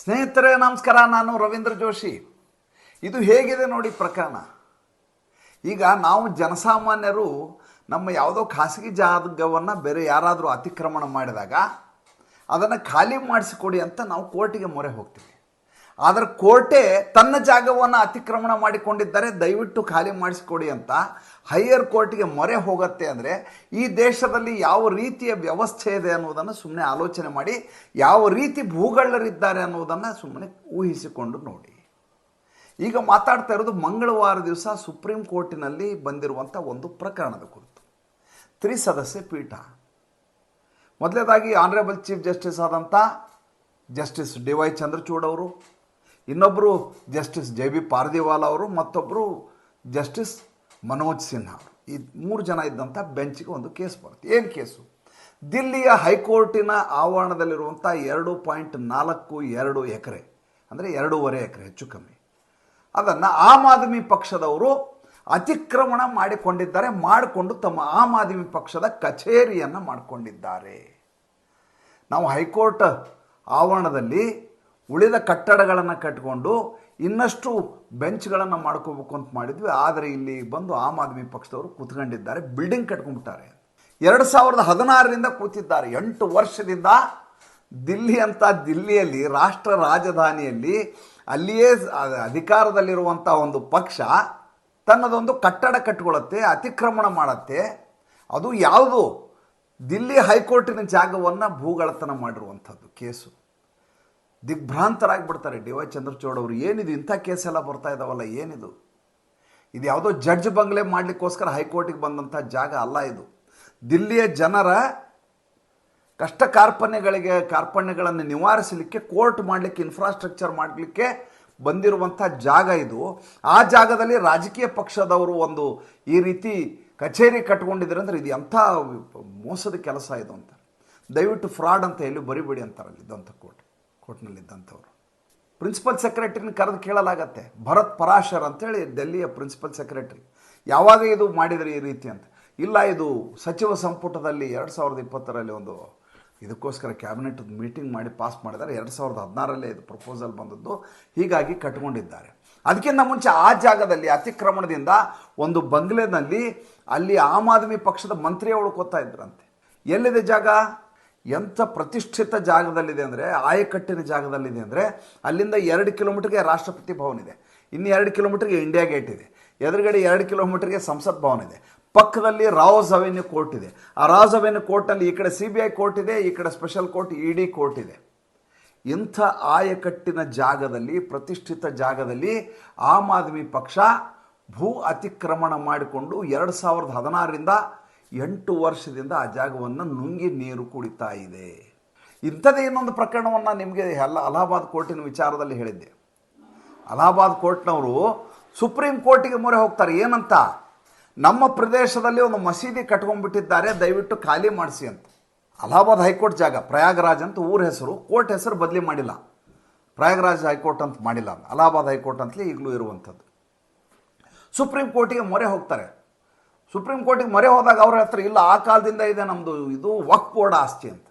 ಸ್ನೇಹಿತರೆ, ನಮಸ್ಕಾರ. ನಾನು ರವೀಂದ್ರ ಜೋಶಿ. ಇದು ಹೇಗಿದೆ ನೋಡಿ ಪ್ರಕರಣ. ಈಗ ನಾವು ಜನಸಾಮಾನ್ಯರು ನಮ್ಮ ಯಾವುದೋ ಖಾಸಗಿ ಜಾಗವನ್ನು ಬೇರೆ ಯಾರಾದರೂ ಅತಿಕ್ರಮಣ ಮಾಡಿದಾಗ ಅದನ್ನು ಖಾಲಿ ಮಾಡಿಸಿಕೊಡಿ ಅಂತ ನಾವು ಕೋರ್ಟಿಗೆ ಮೊರೆ ಹೋಗ್ತೀವಿ. ಆದರೆ ಕೋರ್ಟೇ ತನ್ನ ಜಾಗವನ್ನು ಅತಿಕ್ರಮಣ ಮಾಡಿಕೊಂಡಿದ್ದಾರೆ. ದಯವಿಟ್ಟು ಖಾಲಿ ಮಾಡಿಸಿಕೊಡಿ ಅಂತ ಹೈಯರ್ ಕೋರ್ಟ್ಗೆ ಮೊರೆ ಹೋಗುತ್ತೆ ಅಂದರೆ ಈ ದೇಶದಲ್ಲಿ ಯಾವ ರೀತಿಯ ವ್ಯವಸ್ಥೆ ಇದೆ ಅನ್ನೋದನ್ನು ಸುಮ್ಮನೆ ಆಲೋಚನೆ ಮಾಡಿ, ಯಾವ ರೀತಿ ಭೂಗಳ್ಳರಿದ್ದಾರೆ ಅನ್ನೋದನ್ನು ಸುಮ್ಮನೆ ಊಹಿಸಿಕೊಂಡು ನೋಡಿ. ಈಗ ಮಾತಾಡ್ತಾ ಇರೋದು ಮಂಗಳವಾರ ದಿವಸ ಸುಪ್ರೀಂ ಕೋರ್ಟಿನಲ್ಲಿ ಬಂದಿರುವಂಥ ಒಂದು ಪ್ರಕರಣದ ಕುರಿತು. ತ್ರಿಸದಸ್ಯ ಪೀಠ. ಮೊದಲನೇದಾಗಿ ಆನರೇಬಲ್ ಚೀಫ್ ಜಸ್ಟಿಸ್ ಆದಂಥ ಜಸ್ಟಿಸ್ ಡಿ ವೈ ಚಂದ್ರಚೂಡ್ ಅವರು ಇನ್ನೊಬ್ಬರು ಜಸ್ಟಿಸ್ ಜೆ ಬಿ ಪಾರ್ದಿವಾಲ ಅವರು ಮತ್ತೊಬ್ಬರು ಜಸ್ಟಿಸ್ ಮನೋಜ್ ಸಿನ್ಹಾ. ಈ ಮೂರು ಜನ ಇದ್ದಂಥ ಬೆಂಚ್ಗೆ ಒಂದು ಕೇಸ್ ಬರುತ್ತೆ. ಏನು ಕೇಸು? ದಿಲ್ಲಿಯ ಹೈಕೋರ್ಟಿನ ಆವರಣದಲ್ಲಿರುವಂಥ ಎರಡು ಪಾಯಿಂಟ್ ನಾಲ್ಕು ಎರಡು ಎಕರೆ, ಅಂದರೆ ಎರಡೂವರೆ ಎಕರೆ ಹೆಚ್ಚು ಕಮ್ಮಿ. ಅದನ್ನು ಆಮ್ ಆದ್ಮಿ ಪಕ್ಷದವರು ಅತಿಕ್ರಮಣ ಮಾಡಿಕೊಂಡಿದ್ದಾರೆ, ಮಾಡಿಕೊಂಡು ತಮ್ಮ ಆಮ್ ಆದ್ಮಿ ಪಕ್ಷದ ಕಚೇರಿಯನ್ನು ಮಾಡಿಕೊಂಡಿದ್ದಾರೆ. ನಾವು ಹೈಕೋರ್ಟ್ ಆವರಣದಲ್ಲಿ ಉಳಿದ ಕಟ್ಟಡಗಳನ್ನು ಕಟ್ಟಿಕೊಂಡು ಇನ್ನಷ್ಟು ಬೆಂಚ್ಗಳನ್ನು ಮಾಡ್ಕೋಬೇಕು ಅಂತ ಮಾಡಿದ್ವಿ. ಆದರೆ ಇಲ್ಲಿ ಬಂದು ಆಮ್ ಆದ್ಮಿ ಪಕ್ಷದವರು ಕೂತ್ಕೊಂಡಿದ್ದಾರೆ. ಬಿಲ್ಡಿಂಗ್ ಕಟ್ಕೊಂಡ್ಬಿಟ್ಟಾರೆ. ಎರಡು ಸಾವಿರದ ಹದಿನಾರರಿಂದ ಕೂತಿದ್ದಾರೆ. ಎಂಟು ವರ್ಷದಿಂದ ದಿಲ್ಲಿ ಅಂತ ದಿಲ್ಲಿಯಲ್ಲಿ, ರಾಷ್ಟ್ರ ರಾಜಧಾನಿಯಲ್ಲಿ ಅಲ್ಲಿಯೇ ಅಧಿಕಾರದಲ್ಲಿರುವಂಥ ಒಂದು ಪಕ್ಷ ತನ್ನದೊಂದು ಕಟ್ಟಡ ಕಟ್ಕೊಳ್ಳುತ್ತೆ, ಅತಿಕ್ರಮಣ ಮಾಡುತ್ತೆ. ಅದು ಯಾವುದು? ದಿಲ್ಲಿ ಹೈಕೋರ್ಟಿನ ಜಾಗವನ್ನು ಭೂಗಳತನ ಮಾಡಿರುವಂಥದ್ದು ಕೇಸು. ದಿಗ್ಭ್ರಾಂತರಾಗ್ಬಿಡ್ತಾರೆ ಡಿ ವೈ ಚಂದ್ರಚೂಡ್ ಅವರು. ಏನಿದು ಇಂಥ ಕೇಸೆಲ್ಲ ಬರ್ತಾ ಇದಾವಲ್ಲ, ಏನಿದು? ಇದು ಯಾವುದೋ ಜಡ್ಜ್ ಬಂಗ್ಲೆ ಮಾಡಲಿಕ್ಕೋಸ್ಕರ ಹೈಕೋರ್ಟಿಗೆ ಬಂದಂಥ ಜಾಗ ಅಲ್ಲ ಇದು. ದಿಲ್ಲಿಯ ಜನರ ಕಷ್ಟ ಕಾರ್ಪಣ್ಯಗಳಿಗೆ, ಕಾರ್ಪಣ್ಯಗಳನ್ನು ನಿವಾರಿಸಲಿಕ್ಕೆ, ಕೋರ್ಟ್ ಮಾಡಲಿಕ್ಕೆ ಇನ್ಫ್ರಾಸ್ಟ್ರಕ್ಚರ್ ಮಾಡಲಿಕ್ಕೆ ಬಂದಿರುವಂಥ ಜಾಗ ಇದು. ಆ ಜಾಗದಲ್ಲಿ ರಾಜಕೀಯ ಪಕ್ಷದವರು ಒಂದು ಈ ರೀತಿ ಕಚೇರಿ ಕಟ್ಕೊಂಡಿದ್ದಾರೆ ಅಂದರೆ ಇದು ಎಂಥ ಮೋಸದ ಕೆಲಸ ಇದು ಅಂತ. ದಯವಿಟ್ಟು ಫ್ರಾಡ್ ಅಂತ ಹೇಳಿ ಬರಿಬೇಡಿ ಅಂತಾರಲ್ಲಿ ಇದ್ದಂಥ ಕೋರ್ಟ್. ಕೋರ್ಟ್ನಲ್ಲಿದ್ದಂಥವ್ರು. ಪ್ರಿನ್ಸಿಪಲ್ ಸೆಕ್ರೆಟರಿನ ಕರೆದು ಕೇಳಲಾಗತ್ತೆ. ಭರತ್ ಪರಾಶರ್ ಅಂತೇಳಿ ಡೆಲ್ಲಿಯ ಪ್ರಿನ್ಸಿಪಲ್ ಸೆಕ್ರೆಟರಿ. ಯಾವಾಗ ಇದು ಮಾಡಿದರೆ ಈ ರೀತಿ ಅಂತ. ಇಲ್ಲ, ಇದು ಸಚಿವ ಸಂಪುಟದಲ್ಲಿ ಎರಡು ಸಾವಿರದ ಇಪ್ಪತ್ತರಲ್ಲಿ ಒಂದು ಇದಕ್ಕೋಸ್ಕರ ಕ್ಯಾಬಿನೆಟ್ ಮೀಟಿಂಗ್ ಮಾಡಿ ಪಾಸ್ ಮಾಡಿದ್ದಾರೆ. ಎರಡು ಸಾವಿರದ ಹದಿನಾರಲ್ಲೇ ಇದು ಪ್ರಪೋಸಲ್ ಬಂದದ್ದು. ಹೀಗಾಗಿ ಕಟ್ಕೊಂಡಿದ್ದಾರೆ. ಅದಕ್ಕಿಂತ ಮುಂಚೆ ಆ ಜಾಗದಲ್ಲಿ ಅತಿಕ್ರಮಣದಿಂದ ಒಂದು ಬಂಗ್ಲೆನಲ್ಲಿ ಅಲ್ಲಿ ಆಮ್ ಆದ್ಮಿ ಪಕ್ಷದ ಮಂತ್ರಿಯವಳು ಕೊತ್ತಾ ಇದ್ರಂತೆ. ಎಲ್ಲಿದೆ ಜಾಗ? ಎಂಥ ಪ್ರತಿಷ್ಠಿತ ಜಾಗದಲ್ಲಿದೆ ಅಂದರೆ, ಆಯಕಟ್ಟಿನ ಜಾಗದಲ್ಲಿದೆ ಅಂದರೆ, ಅಲ್ಲಿಂದ ಎರಡು ಕಿಲೋಮೀಟರ್ಗೆ ರಾಷ್ಟ್ರಪತಿ ಭವನ ಇದೆ. ಇನ್ನು ಎರಡು ಕಿಲೋಮೀಟರ್ಗೆ ಇಂಡಿಯಾ ಗೇಟ್ ಇದೆ. ಎದುರುಗಡೆ ಎರಡು ಕಿಲೋಮೀಟ್ರಿಗೆ ಸಂಸತ್ ಭವನ ಇದೆ. ಪಕ್ಕದಲ್ಲಿ ರಾವ್ಸ್ ಅವೆನ್ಯೂ ಕೋರ್ಟ್ ಇದೆ. ಆ ರಾವ್ಸ್ ಅವೆನ್ಯೂ ಕೋರ್ಟ್ನಲ್ಲಿ ಈ ಕಡೆ ಸಿ ಬಿ ಐ ಕೋರ್ಟ್ ಇದೆ, ಈ ಕಡೆ special court E D court ಇದೆ. ಇಂಥ ಆಯಕಟ್ಟಿನ ಜಾಗದಲ್ಲಿ, ಪ್ರತಿಷ್ಠಿತ ಜಾಗದಲ್ಲಿ ಆಮ್ ಆದ್ಮಿ ಪಕ್ಷ ಭೂ ಅತಿಕ್ರಮಣ ಮಾಡಿಕೊಂಡು ಎರಡು ಸಾವಿರದ ಹದಿನಾರರಿಂದ ಎಂಟು ವರ್ಷದಿಂದ ಆ ಜಾಗವನ್ನು ನುಂಗಿ ನೀರು ಕುಡಿತಾ ಇದೆ. ಇಂಥದ್ದೇ ಇನ್ನೊಂದು ಪ್ರಕರಣವನ್ನು ನಿಮಗೆ ಎಲ್ಲ ಅಲಹಾಬಾದ್ ಕೋರ್ಟಿನ ವಿಚಾರದಲ್ಲಿ ಹೇಳಿದ್ದೆ. ಅಲಹಾಬಾದ್ ಕೋರ್ಟ್ನವರು ಸುಪ್ರೀಂ ಕೋರ್ಟಿಗೆ ಮೊರೆ ಹೋಗ್ತಾರೆ. ಏನಂತ? ನಮ್ಮ ಪ್ರದೇಶದಲ್ಲಿ ಒಂದು ಮಸೀದಿ ಕಟ್ಕೊಂಡ್ಬಿಟ್ಟಿದ್ದಾರೆ. ದಯವಿಟ್ಟು ಖಾಲಿ ಮಾಡಿಸಿ ಅಂತ. ಅಲಹಾಬಾದ್ ಹೈಕೋರ್ಟ್ ಜಾಗ, ಪ್ರಯಾಗರಾಜ್ ಅಂತ ಊರ ಹೆಸರು. ಕೋರ್ಟ್ ಹೆಸರು ಬದಲಿ ಮಾಡಿಲ್ಲ. ಪ್ರಯಾಗರಾಜ್ ಹೈಕೋರ್ಟ್ ಅಂತ ಮಾಡಿಲ್ಲ. ಅಲಹಾಬಾದ್ ಹೈಕೋರ್ಟ್ ಅಂತಲೇ ಈಗಲೂ ಇರುವಂಥದ್ದು. ಸುಪ್ರೀಂ ಕೋರ್ಟಿಗೆ ಮೊರೆ ಹೋಗ್ತಾರೆ. ಸುಪ್ರೀಂ ಕೋರ್ಟಿಗೆ ಮೊರೆ ಹೋದಾಗ ಅವ್ರ ಹತ್ರ ಇಲ್ಲ, ಆ ಕಾಲದಿಂದ ಇದೆ ನಮ್ಮದು ಇದು ವಕ್ ಬೋರ್ಡ್ ಆಸ್ತಿ ಅಂತ.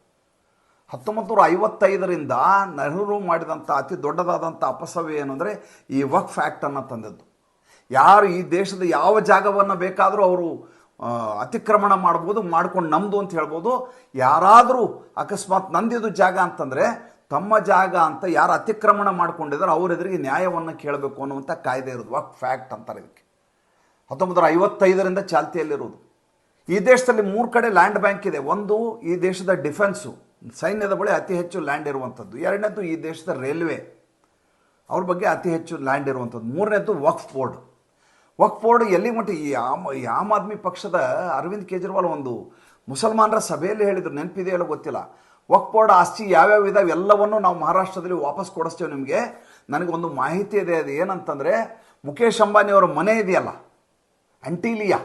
ಹತ್ತೊಂಬತ್ತು ನೂರ ಐವತ್ತೈದರಿಂದ ನೆಹರು ಮಾಡಿದಂಥ ಅತಿ ದೊಡ್ಡದಾದಂಥ ಅಪಸವ್ಯ ಏನಂದರೆ ಈ ವಕ್ ಫ್ಯಾಕ್ಟನ್ನು ತಂದದ್ದು. ಯಾರು ಈ ದೇಶದ ಯಾವ ಜಾಗವನ್ನು ಬೇಕಾದರೂ ಅವರು ಅತಿಕ್ರಮಣ ಮಾಡ್ಬೋದು, ಮಾಡ್ಕೊಂಡು ನಮ್ಮದು ಅಂತ ಹೇಳ್ಬೋದು. ಯಾರಾದರೂ ಅಕಸ್ಮಾತ್ ನಂದಿದು ಜಾಗ ಅಂತಂದರೆ ತಮ್ಮ ಜಾಗ ಅಂತ ಯಾರು ಅತಿಕ್ರಮಣ ಮಾಡ್ಕೊಂಡಿದ್ದಾರೆ ಅವ್ರ ಎದುರಿಗೆ ನ್ಯಾಯವನ್ನು ಕೇಳಬೇಕು ಅನ್ನುವಂಥ ಕಾಯ್ದೆ ಇರೋದು ವಕ್ ಫ್ಯಾಕ್ಟ್ ಅಂತಾರೆ ಇದಕ್ಕೆ. ಹತ್ತೊಂಬತ್ತು ನೂರ ಐವತ್ತೈದರಿಂದ ಚಾಲ್ತಿಯಲ್ಲಿರೋದು ಈ ದೇಶದಲ್ಲಿ ಮೂರು ಕಡೆ ಲ್ಯಾಂಡ್ ಬ್ಯಾಂಕ್ ಇದೆ. ಒಂದು, ಈ ದೇಶದ ಡಿಫೆನ್ಸು. ಸೈನ್ಯದ ಬಳಿ ಅತಿ ಹೆಚ್ಚು ಲ್ಯಾಂಡ್ ಇರುವಂಥದ್ದು. ಎರಡನೇದು, ಈ ದೇಶದ ರೈಲ್ವೆ. ಅವ್ರ ಬಗ್ಗೆ ಅತಿ ಹೆಚ್ಚು ಲ್ಯಾಂಡ್ ಇರುವಂಥದ್ದು. ಮೂರನೇದು, ವಕ್ಫ್ ಬೋರ್ಡ್. ವಕ್ಫ್ ಬೋರ್ಡ್ ಎಲ್ಲಿ ಮಟ್ಟ ಈ ಆಮ್ ಈ ಆಮ್ ಆದ್ಮಿ ಪಕ್ಷದ ಅರವಿಂದ್ ಕೇಜ್ರಿವಾಲ್ ಒಂದು ಮುಸಲ್ಮಾನರ ಸಭೆಯಲ್ಲಿ ಹೇಳಿದ್ರು. ಹೇಳೋ ಗೊತ್ತಿಲ್ಲ. ವಕ್ಫ್ ಬೋರ್ಡ್ ಆಸ್ತಿ ಯಾವ್ಯಾವ ಇದಾವೆ? ಎಲ್ಲವನ್ನೂ ನಾವು ಮಹಾರಾಷ್ಟ್ರದಲ್ಲಿ ವಾಪಸ್ ಕೊಡಿಸ್ತೇವೆ ನಿಮಗೆ. ನನಗೊಂದು ಮಾಹಿತಿ ಇದೆ. ಅದು ಏನಂತಂದರೆ ಮುಖೇಶ್ ಅಂಬಾನಿ ಅವರ ಮನೆ ಇದೆಯಲ್ಲ? ಅಂಟಿಲಿಯಾ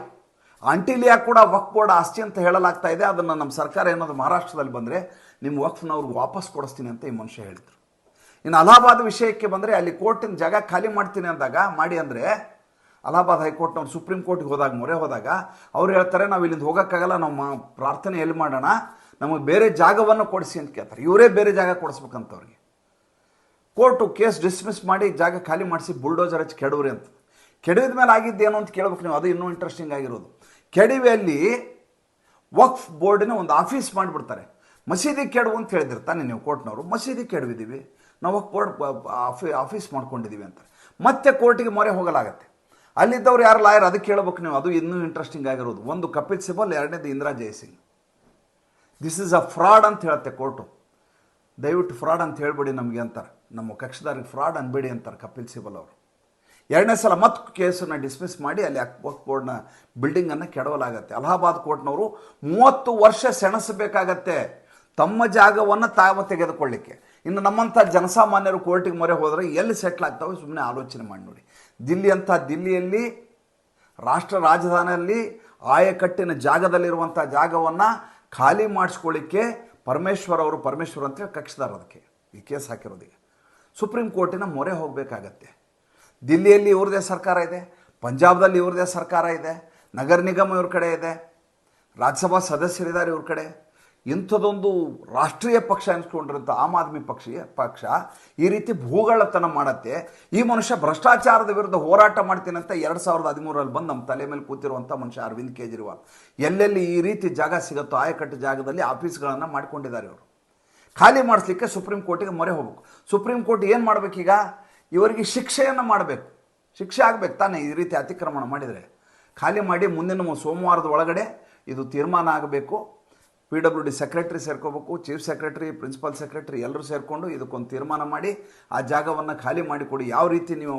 ಆಂಟಿಲಿಯಾ ಕೂಡ ವಕ್ಫ್ ಬೋರ್ಡ್ ಆಸ್ತಿ ಅಂತ ಹೇಳಲಾಗ್ತಾ ಇದೆ. ಅದನ್ನು ನಮ್ಮ ಸರ್ಕಾರ ಏನಾದರೂ ಮಹಾರಾಷ್ಟ್ರದಲ್ಲಿ ಬಂದರೆ ನಿಮ್ಮ ವಕ್ಫ್ನವ್ರಿಗೆ ವಾಪಸ್ ಕೊಡಿಸ್ತೀನಿ ಅಂತ ಈ ಮನುಷ್ಯ ಹೇಳಿದರು. ಇನ್ನು ಅಲಹಾಬಾದ್ ವಿಷಯಕ್ಕೆ ಬಂದರೆ ಅಲ್ಲಿ ಕೋರ್ಟಿನ ಜಾಗ ಖಾಲಿ ಮಾಡ್ತೀನಿ ಅಂದಾಗ, ಮಾಡಿ ಅಂದರೆ ಅಲಹಾಬಾದ್ ಹೈಕೋರ್ಟ್ನವ್ರು ಸುಪ್ರೀಂ ಕೋರ್ಟ್ಗೆ ಹೋದಾಗ, ಮೊರೆ ಹೋದಾಗ ಅವ್ರು ಹೇಳ್ತಾರೆ, ನಾವು ಇಲ್ಲಿಂದ ಹೋಗೋಕ್ಕಾಗಲ್ಲ, ನಾವು ಪ್ರಾರ್ಥನೆ ಎಲ್ಲಿ ಮಾಡೋಣ, ನಮಗೆ ಬೇರೆ ಜಾಗವನ್ನು ಕೊಡಿಸಿ ಅಂತ ಕೇಳ್ತಾರೆ. ಇವರೇ ಬೇರೆ ಜಾಗ ಕೊಡಿಸ್ಬೇಕಂತ ಅವ್ರಿಗೆ. ಕೋರ್ಟು ಕೇಸ್ ಡಿಸ್ಮಿಸ್ ಮಾಡಿ ಜಾಗ ಖಾಲಿ ಮಾಡಿಸಿ ಬುಲ್ಡೋಜರ್ ಹಚ್ಚಿ ಕೆಡವ್ರಿ ಅಂತ. ಕೆಡವಿದ ಮೇಲೆ ಆಗಿದ್ದೇನು ಅಂತ ಕೇಳ್ಬೇಕು ನೀವು. ಅದು ಇನ್ನೂ ಇಂಟ್ರೆಸ್ಟಿಂಗ್ ಆಗಿರೋದು. ಕೆಡವಿಯಲ್ಲಿ ವಕ್ಫ್ ಬೋರ್ಡಿನ ಒಂದು ಆಫೀಸ್ ಮಾಡಿಬಿಡ್ತಾರೆ. ಮಸೀದಿ ಕೆಡವು ಅಂತ ಹೇಳಿದಿರ್ತಾನೆ ತಾನೇ ನೀವು ಕೋರ್ಟ್ನವರು. ಮಸೀದಿ ಕೆಡವಿದ್ದೀವಿ. ನಾವು ವಕ್ಫ್ ಬೋರ್ಡ್ ಆಫೀ, ಆಫೀಸ್ ಮಾಡ್ಕೊಂಡಿದ್ದೀವಿ ಅಂತ ಮತ್ತೆ ಕೋರ್ಟಿಗೆ ಮೊರೆ ಹೋಗಲಾಗತ್ತೆ. ಅಲ್ಲಿದ್ದವ್ರು ಯಾರು ಲಾಯರ್ ಅದಕ್ಕೆ ಕೇಳ್ಬೇಕು ನೀವು. ಅದು ಇನ್ನೂ ಇಂಟ್ರೆಸ್ಟಿಂಗ್ ಆಗಿರೋದು. ಒಂದು ಕಪಿಲ್ ಸಿಬಲ್, ಎರಡನೇದು Indira Jaising this is a fraud ಅಂತ ಹೇಳುತ್ತೆ ಕೋರ್ಟು. ದಯವಿಟ್ಟು ಫ್ರಾಡ್ ಅಂತ ಹೇಳ್ಬಿಡಿ ನಮಗೆ ಅಂತಾರೆ. ನಮ್ಮ ಕಕ್ಷದಾರಿಗೆ ಫ್ರಾಡ್ ಅನ್ಬೇಡಿ ಅಂತಾರೆ ಕಪಿಲ್ ಸಿಬಲ್ ಅವರು. ಎರಡನೇ ಸಲ ಮತ್ತೆ ಕೇಸನ್ನು ಡಿಸ್ಮಿಸ್ ಮಾಡಿ ಅಲ್ಲಿ ವಕ್ಫ್ ಬೋರ್ಡ್ನ ಬಿಲ್ಡಿಂಗನ್ನು ಕೆಡವಲಾಗತ್ತೆ. ಅಲಹಾಬಾದ್ ಕೋರ್ಟ್ನವರು ಮೂವತ್ತು ವರ್ಷ ಸೆಣಸಬೇಕಾಗತ್ತೆ. ತಮ್ಮ ಜಾಗವನ್ನು ತಾವು ತೆಗೆದುಕೊಳ್ಳಿಕ್ಕೆ. ಇನ್ನು ನಮ್ಮಂಥ ಜನಸಾಮಾನ್ಯರು ಕೋರ್ಟಿಗೆ ಮೊರೆ ಹೋದರೆ ಎಲ್ಲಿ ಸೆಟ್ಲ್ ಆಗ್ತಾವೆ ಸುಮ್ಮನೆ ಆಲೋಚನೆ ಮಾಡಿ ನೋಡಿ. ದಿಲ್ಲಿ ಅಂತ ದಿಲ್ಲಿಯಲ್ಲಿ, ರಾಷ್ಟ್ರ ರಾಜಧಾನಿಯಲ್ಲಿ ಆಯಕಟ್ಟಿನ ಜಾಗದಲ್ಲಿರುವಂಥ ಜಾಗವನ್ನು ಖಾಲಿ ಮಾಡಿಸ್ಕೊಳ್ಳಿಕ್ಕೆ ಪರಮೇಶ್ವರ್ ಅವರು, ಪರಮೇಶ್ವರ್ ಅಂತೇಳಿ ಕಕ್ಷದಾರ ಅದಕ್ಕೆ. ಈ ಕೇಸ್ ಹಾಕಿರೋದಿಗೆ. ಸುಪ್ರೀಂ ಕೋರ್ಟಿನ ಮೊರೆ ಹೋಗಬೇಕಾಗತ್ತೆ. ದಿಲ್ಲಿಯಲ್ಲಿ ಇವ್ರದೇ ಸರ್ಕಾರ ಇದೆ, ಪಂಜಾಬ್ದಲ್ಲಿ ಇವ್ರದೇ ಸರ್ಕಾರ ಇದೆ, ನಗರ ನಿಗಮ ಇವ್ರ ಕಡೆ ಇದೆ, ರಾಜ್ಯಸಭಾ ಸದಸ್ಯರಿದ್ದಾರೆ ಇವ್ರ ಕಡೆ. ಇಂಥದ್ದೊಂದು ರಾಷ್ಟ್ರೀಯ ಪಕ್ಷ ಅನಿಸ್ಕೊಂಡಿರೋಂಥ ಆಮ್ ಆದ್ಮಿ ಪಕ್ಷೀಯ ಪಕ್ಷ ಈ ರೀತಿ ಭೂಗಳತನ ಮಾಡತ್ತೆ. ಈ ಮನುಷ್ಯ ಭ್ರಷ್ಟಾಚಾರದ ವಿರುದ್ಧ ಹೋರಾಟ ಮಾಡ್ತೀನಿ ಅಂತ ಎರಡು ಸಾವಿರದ ಹದಿಮೂರರಲ್ಲಿ ಬಂದು ನಮ್ಮ ತಲೆ ಮೇಲೆ ಕೂತಿರುವಂಥ ಮನುಷ್ಯ ಅರವಿಂದ್ ಕೇಜ್ರಿವಾಲ್. ಎಲ್ಲೆಲ್ಲಿ ಈ ರೀತಿ ಜಾಗ ಸಿಗುತ್ತೋ, ಆಯಕಟ್ಟು ಜಾಗದಲ್ಲಿ ಆಫೀಸ್ಗಳನ್ನು ಮಾಡಿಕೊಂಡಿದ್ದಾರೆ ಇವರು. ಖಾಲಿ ಮಾಡಿಸ್ಲಿಕ್ಕೆ ಸುಪ್ರೀಂ ಕೋರ್ಟಿಗೆ ಮೊರೆ ಹೋಗ್ಬೇಕು. ಸುಪ್ರೀಂ ಕೋರ್ಟ್ ಏನು ಮಾಡಬೇಕೀಗ? ಇವರಿಗೆ ಶಿಕ್ಷೆಯನ್ನು ಮಾಡಬೇಕು. ಶಿಕ್ಷೆ ಆಗಬೇಕು ತಾನೇ ಈ ರೀತಿ ಅತಿಕ್ರಮಣ ಮಾಡಿದರೆ. ಖಾಲಿ ಮಾಡಿ ಮುಂದಿನ ಸೋಮವಾರದ ಒಳಗಡೆ ಇದು ತೀರ್ಮಾನ ಆಗಬೇಕು. ಪಿ ಡಬ್ಲ್ಯೂ ಡಿ ಸೆಕ್ರೆಟ್ರಿ ಸೇರ್ಕೋಬೇಕು, ಚೀಫ್ ಸೆಕ್ರೆಟರಿ, ಪ್ರಿನ್ಸಿಪಲ್ ಸೆಕ್ರೆಟ್ರಿ ಎಲ್ಲರೂ ಸೇರಿಕೊಂಡು ಇದಕ್ಕೊಂದು ತೀರ್ಮಾನ ಮಾಡಿ, ಆ ಜಾಗವನ್ನು ಖಾಲಿ ಮಾಡಿಕೊಡಿ ಯಾವ ರೀತಿ ನೀವು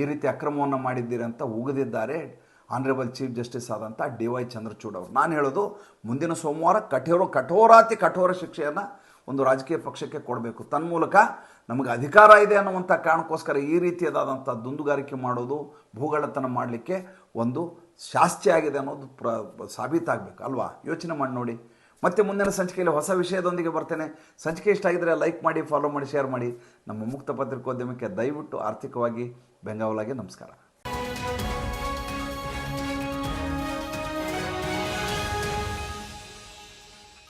ಈ ರೀತಿ ಅಕ್ರಮವನ್ನು ಮಾಡಿದ್ದೀರಿ ಅಂತ ಉಗಿದಿದ್ದಾರೆ ಆನರೇಬಲ್ ಚೀಫ್ ಜಸ್ಟಿಸ್ ಆದಂಥ ಡಿ ವೈ ಚಂದ್ರಚೂಡ್ ಅವರು. ನಾನು ಹೇಳೋದು ಮುಂದಿನ ಸೋಮವಾರ ಕಠೋರ, ಕಠೋರಾತಿ ಕಠೋರ ಶಿಕ್ಷೆಯನ್ನು ಒಂದು ರಾಜಕೀಯ ಪಕ್ಷಕ್ಕೆ ಕೊಡಬೇಕು. ತನ್ಮೂಲಕ ನಮಗೆ ಅಧಿಕಾರ ಇದೆ ಅನ್ನುವಂಥ ಕಾರಣಕ್ಕೋಸ್ಕರ ಈ ರೀತಿಯಾದಂಥ ದುಂದುಗಾರಿಕೆ ಮಾಡೋದು ಭೂಗಳತನ ಮಾಡಲಿಕ್ಕೆ ಒಂದು ಶಾಸ್ತಿ ಆಗಿದೆ ಅನ್ನೋದು ಪ್ರ, ಸಾಬೀತಾಗಬೇಕು, ಅಲ್ವಾ? ಯೋಚನೆ ಮಾಡಿ ನೋಡಿ. ಮತ್ತೆ ಮುಂದಿನ ಸಂಚಿಕೆಯಲ್ಲಿ ಹೊಸ ವಿಷಯದೊಂದಿಗೆ ಬರ್ತೇನೆ. ಸಂಚಿಕೆ ಇಷ್ಟ ಆಗಿದರೆ ಲೈಕ್ ಮಾಡಿ ಫಾಲೋ ಮಾಡಿ ಶೇರ್ ಮಾಡಿ. ನಮ್ಮ ಮುಕ್ತ ಪತ್ರಿಕೋದ್ಯಮಕ್ಕೆ ದಯವಿಟ್ಟು ಆರ್ಥಿಕವಾಗಿ ಬೆಂಗಾವಲಾಗಿ ನಮಸ್ಕಾರ.